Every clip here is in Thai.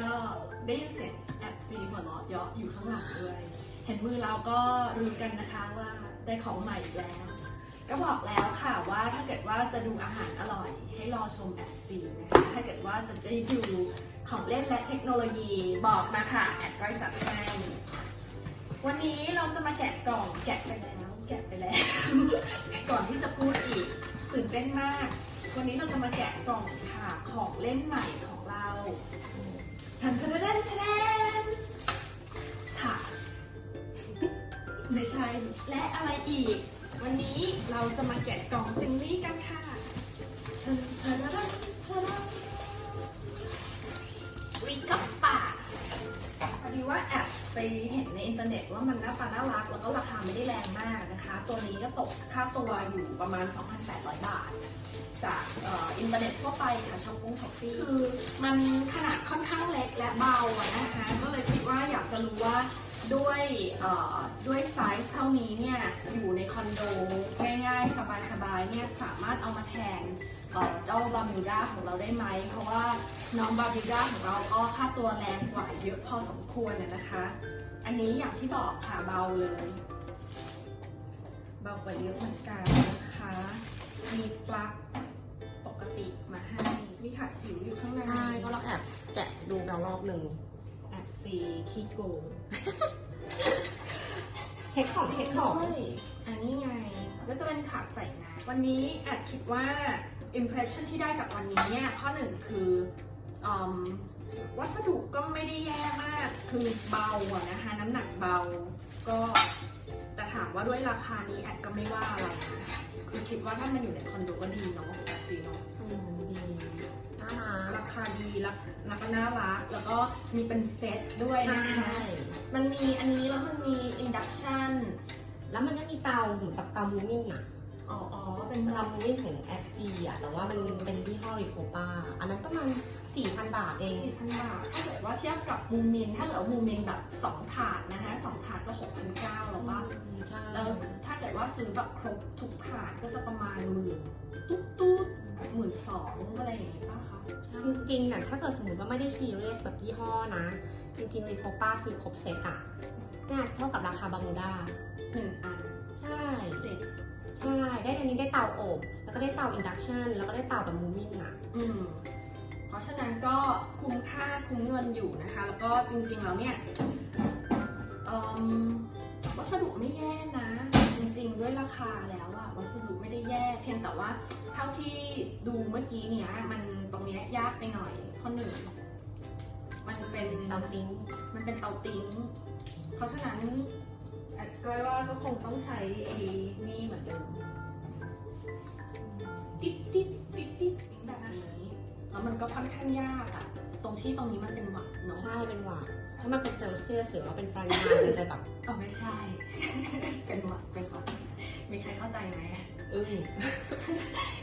ก็ได้ยินเสียงแอบซีหัวเราะเยาะอยู่ข้างหลังด้วย เห็นมือเราก็รู้กันนะคะว่าได้ของใหม่อีกแล้ว ก็บอกแล้วค่ะว่าถ้าเกิดว่าจะดูอาหารอร่อย ให้รอชมแอดซีนะคะ ถ้าเกิดว่าจะได้ดูของเล่นและเทคโนโลยีบอกมาค่ะแอดก้อยจัดให้วันนี้เราจะมาแกะกล่องแกะไปแล้วแกะไปแล้ว ก่อนที่จะพูดอีกตื่นเต้นมาก วันนี้เราจะมาแกะกล่องค่ะของเล่นใหม่ของเราทันทันทันทันทันค่ะไม่ใช่และอะไรอีก วันนี้เราจะมาแกะกล่องสิ่งนี้กันค่ะทันทันทันทัน ไปเห็นในอินเทอร์เน็ตว่ามันหน้าตาน่ารัก แล้วก็ราคาไม่ได้แรงมากนะคะ ตัวนี้ก็ตกค่าตัวอยู่ประมาณ 2,800 บาท จากอ,อินเทอร์เน็ตทั่วไปค่ะช็อปปิ้งช็อปปี้คือมันขนาดค่อนข้างเล็กและเบาอะนะคะ ก็เลยคิดว่าอยากจะรู้ว่า ด้วยด้วยไซส์เท่านี้เนี่ยอยู่ในคอนโดง่ายๆ สบายๆเนี่ยสามารถเอามาแทนเจ้าบาร์บิวด้าของเราได้ไหม เพราะว่าน้องบาร์บิวด้าของเราก็ค่าตัวแรงกว่าเยอะพอสมควรนะนะคะ อันนี้อย่างที่บอกค่ะเบาเลย เบากว่าเยอะเหมือนกันนะคะ มีปลั๊กปกติมาให้มีถัดจิ๋วอยู่ข้างในใช่เพราะเราแอบแกะดูเรารอบหนึ่ง ซีขี้โกงเช็คของเช็คของเฮ้ยอันนี้ไง ก็จะเป็นถาดใส่น้ำวันนี้แอดคิดว่า impression ที่ได้จากวันนี้เนี่ยข้อหนึ่งคืออืมวัสดุก็ไม่ได้แย่มาก คือเบาอะนะคะ น้ำหนักเบา ก็แต่ถามว่าด้วยราคานี้แอดก็ไม่ว่าอะไรนะคือคิดว่าถ้ามันอยู่ในคอนโดก็ดีเนาะแอดซีเนาะ ดีแล้วแล้วก็น่ารัก แล้วก็มีเป็นเซตด้วยนะคะ มันมีอันนี้แล้วมันมี induction แล้วมันก็มีเตาเหมือนกับเตามูมิ่งอะอ๋ออ๋อ เป็นเตามูมิ่งของแอปจีอะแต่ว่ามันเป็นยี่ห้อริโคป้า อันนั้นประมาณ 4,000 บาทเองสี่พันบาท ถ้าเกิดว่าเทียบกับมูมินถ้าเกิดว่ามูมินแบบสองถาดนะคะสองถาดก็หกพันเก้าแล้วว่าใช่แล้วถ้าเกิดว่าซื้อแบบครบทุกถาดก็จะประมาณหมื่นตุ๊ดตุ๊ดหมื่นสองอะไรอย่างเงี้ยป่ะคะจริงๆน่ะถ้าเกิดสมมติว่าไม่ได้ซีเรียสกับยี่ห้อนะ จริงๆริโคป้าซื้อครบเซตอะเนี่ยเท่ากับราคาบามูด้าหนึ่งอัน ใช่เจ็ดใช่ ได้อันนี้ได้เตาอบ แล้วก็ได้เตาอินดักชันแล้วก็ได้เตาแบบมูมิ่งอะอืมเพ ราะฉะนั้นก็คุ้มค่าคุ้มเงินอยู่นะคะ แล้วก็จริงๆแล้วเนี่ยวัสดุไม่แย่นะ จริงๆด้วยราคาแล้วอะวัสดุไม่ได้แย่เพียงแต่ว่าเท่าที่ดูเมื่อกี้เนี้ยมันตรงเนี้ยยากไปหน่อยข้อหนึ่งมันเป็นเตาติ้งมันเป็นเตาติ้งเพราะฉะนั้นแอดก็ว่าก็คงต้องใช้ไอ้นี่เหมือนเดิม แล้วมันก็ค่อนข้างยากอะตรงที่ตรงนี้มันเป็นหวัดเนาะใช่เป็นหวัดถ้ามันเป็นเซลเซียสหรือว่าเป็นฟาเรนไฮต์มันจะแบบอ๋อไม่ใช่ เป็นหวัดเป็นหวัดมีใครเข้าใจไหมอึ้ง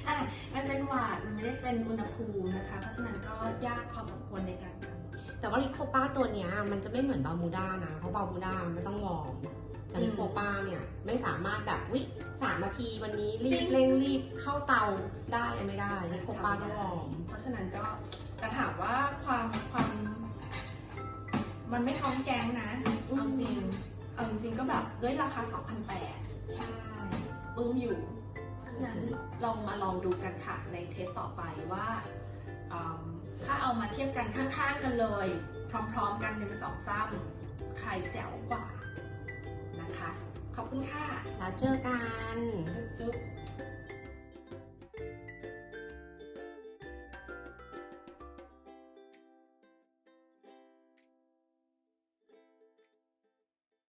อะมันเป็นหวัดมันไม่ได้เป็นอุณหภูมินะคะ เพราะฉะนั้นก็ยากพอสมควรในการทำแต่ว่าลิโคป้าตัวเนี้ยมันจะไม่เหมือนบามูด้านะ เพราะบามูด้ามันไม่ต้องวอร์มแต่ลิโคป้าเนี่ยไม่สามารถแบบวิ สามนาทีวันนี้รีบเร่งรีบเข้าเตาได้ไม่ได้ลิโคป้าต้องวอร์มเพราะฉะนั้นก็แต่ถามว่าความความ มันไม่ท้องแกงนะเอาจริงเอาจริงๆก็แบบด้วยราคา 2,800ใช่ปึ้มอยู่ เพราะฉะนั้นเรามาลองดูกันค่ะในเทปต่อไปว่าอืมถ้าเอามาเทียบกันข้างๆกันเลย พร้อมๆกันหนึ่งสองสามใครแจ๋วกว่านะคะ ขอบคุณค่ะ แล้วเจอกัน จุ๊บๆ